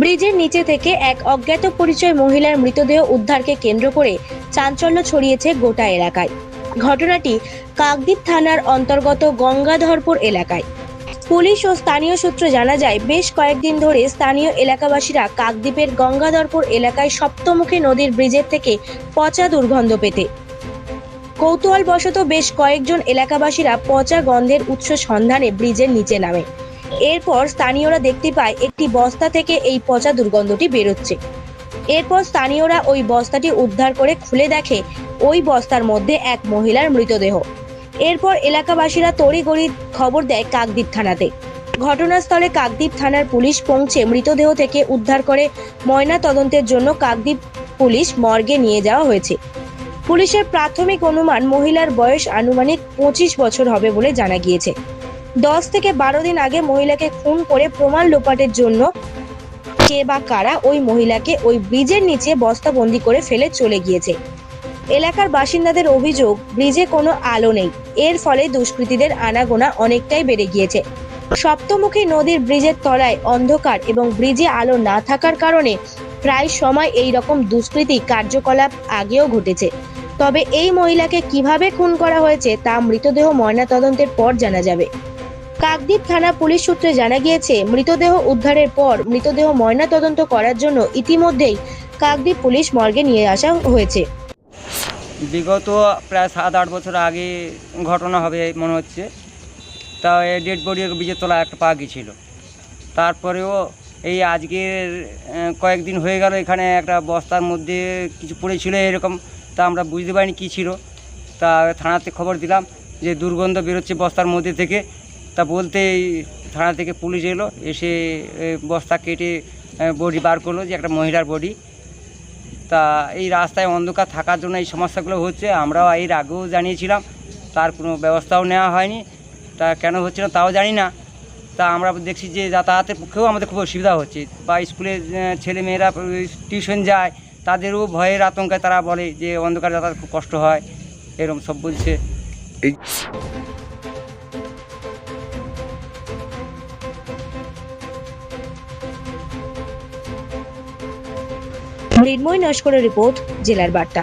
ব্রিজের নিচে থেকে এক অজ্ঞাত পরিচয় মহিলার মৃতদেহ উদ্ধারকে কেন্দ্র করে চাঞ্চল্য ছড়িয়েছে গোটা এলাকায়। ঘটনাটি কাকদ্বীপ থানার অন্তর্গত গঙ্গাধরপুর এলাকায়। পুলিশ ও স্থানীয় সূত্রে জানা যায়, বেশ কয়েকদিন ধরে স্থানীয় এলাকাবাসীরা কাকদ্বীপের গঙ্গাধরপুর এলাকায় সপ্তমুখী নদীর ব্রিজের থেকে পচা দুর্গন্ধ পেতে। কৌতূহলবশত বেশ কয়েকজন এলাকাবাসীরা পচা গন্ধের উৎস সন্ধানে ব্রিজের নিচে নামে। এরপর স্থানীয়রা দেখতে পায় একটি বস্তা থেকে এই পচা দুর্গন্ধটি বেরোচ্ছে। এরপর স্থানীয়রা ওই বস্তাটি উদ্ধার করে খুলে দেখে ওই বস্তার মধ্যে এক মহিলার মৃতদেহ। এরপর এলাকাবাসীরা তড়িঘড়ি খবর দেয় কাকদ্বীপ থানাতে। ঘটনাস্থলে কাকদ্বীপ থানার পুলিশ পৌঁছে মৃতদেহ থেকে উদ্ধার করে ময়না তদন্তের জন্য কাকদ্বীপ পুলিশ মর্গে নিয়ে যাওয়া হয়েছে। পুলিশের প্রাথমিক অনুমান মহিলার বয়স আনুমানিক পঁচিশ বছর হবে বলে জানা গিয়েছে। দশ থেকে বারো দিন আগে মহিলাকে খুন করে প্রমাণ লোপাটের জন্য কে বা কারা ওই মহিলাকে ওই ব্রিজের নিচে বস্তাবন্দি করে ফেলে চলে গিয়েছে। এলাকার বাসিন্দাদের অভিযোগ, ব্রিজে কোনো আলো নেই। এর ফলে দুষ্কৃতীদের আনাগোনা অনেকটাই বেড়ে গিয়েছে। সপ্তমুখী নদীর ব্রিজের তলায় অন্ধকার এবং ব্রিজে আলো না থাকার কারণে প্রায় সময় এই রকম দুষ্কৃতী কার্যকলাপ আগেও ঘটেছে। তবে এই মহিলাকে কীভাবে খুন করা হয়েছে তা মৃতদেহ ময়নাতদন্তের পর জানা যাবে। কাকদ্বীপ থানা পুলিশ সূত্রে জানা গিয়েছে, মৃতদেহ উদ্ধারের পর মৃতদেহ ময়নাতদন্ত করার জন্য ইতিমধ্যেই কাকদ্বীপ পুলিশ মর্গে নিয়ে আসা হয়েছে। বিগত প্রায় সাত আট বছর আগে ঘটনা হবে মনে হচ্ছে। তা এই ডেড বডি বীজের একটা পা গিয়েছিল তারপরেও এই আজকের কয়েকদিন হয়ে গেল এখানে একটা বস্তার মধ্যে কিছু পড়েছিল এরকম, তা আমরা বুঝতে পারিনি কী ছিল। তা থানাতে খবর দিলাম যে দুর্গন্ধ বেরোচ্ছে বস্তার মধ্যে থেকে। তা বলতে এই থানা থেকে পুলিশ এলো, এসে বস্তা কেটে বডি বার করল যে একটা মহিলার বডি। তা এই রাস্তায় অন্ধকার থাকার জন্য এই সমস্যাগুলো হচ্ছে, আমরাও এর আগেও জানিয়েছিলাম, তার কোনো ব্যবস্থাও নেওয়া হয়নি। তা কেন হচ্ছে না তাও জানি না। তা আমরা দেখছি যে যাতায়াতের পক্ষেও আমাদের খুব অসুবিধা হচ্ছে। বা স্কুলে ছেলে মেয়েরা টিউশন যায়, তাদেরও ভয়ের আতঙ্কে তারা বলে যে অন্ধকার যাতায়াত খুব কষ্ট হয় এরকম সব বলছে। মৃন্ময় নস্করের রিপোর্ট জেলার বার্তা।